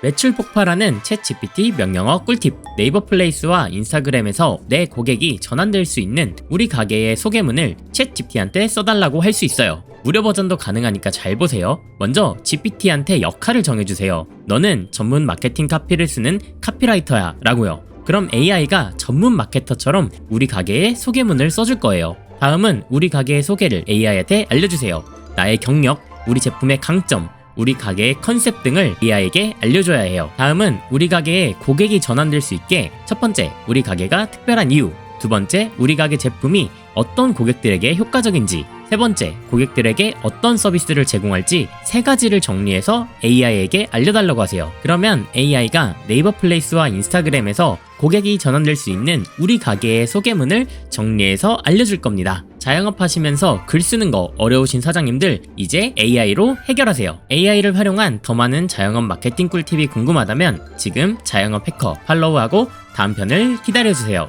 매출 폭발하는 챗 GPT 명령어 꿀팁 네이버 플레이스와 인스타그램에서 내 고객이 전환될 수 있는 우리 가게의 소개문을 챗 GPT한테 써달라고 할 수 있어요. 무료 버전도 가능하니까 잘 보세요. 먼저 GPT한테 역할을 정해주세요. 너는 전문 마케팅 카피를 쓰는 카피라이터야 라고요. 그럼 AI가 전문 마케터처럼 우리 가게의 소개문을 써줄 거예요. 다음은 우리 가게의 소개를 AI한테 알려주세요. 나의 경력, 우리 제품의 강점, 우리 가게의 컨셉 등을 AI에게 알려줘야 해요. 다음은 우리 가게에 고객이 전환될 수 있게 첫 번째, 우리 가게가 특별한 이유. 두 번째, 우리 가게 제품이 어떤 고객들에게 효과적인지. 세 번째, 고객들에게 어떤 서비스를 제공할지 세 가지를 정리해서 AI에게 알려달라고 하세요. 그러면 AI가 네이버 플레이스와 인스타그램에서 고객이 전환될 수 있는 우리 가게의 소개문을 정리해서 알려줄 겁니다. 자영업 하시면서 글 쓰는 거 어려우신 사장님들 이제 AI로 해결하세요. AI를 활용한 더 많은 자영업 마케팅 꿀팁이 궁금하다면 지금 자영업 해커 팔로우하고 다음 편을 기다려주세요.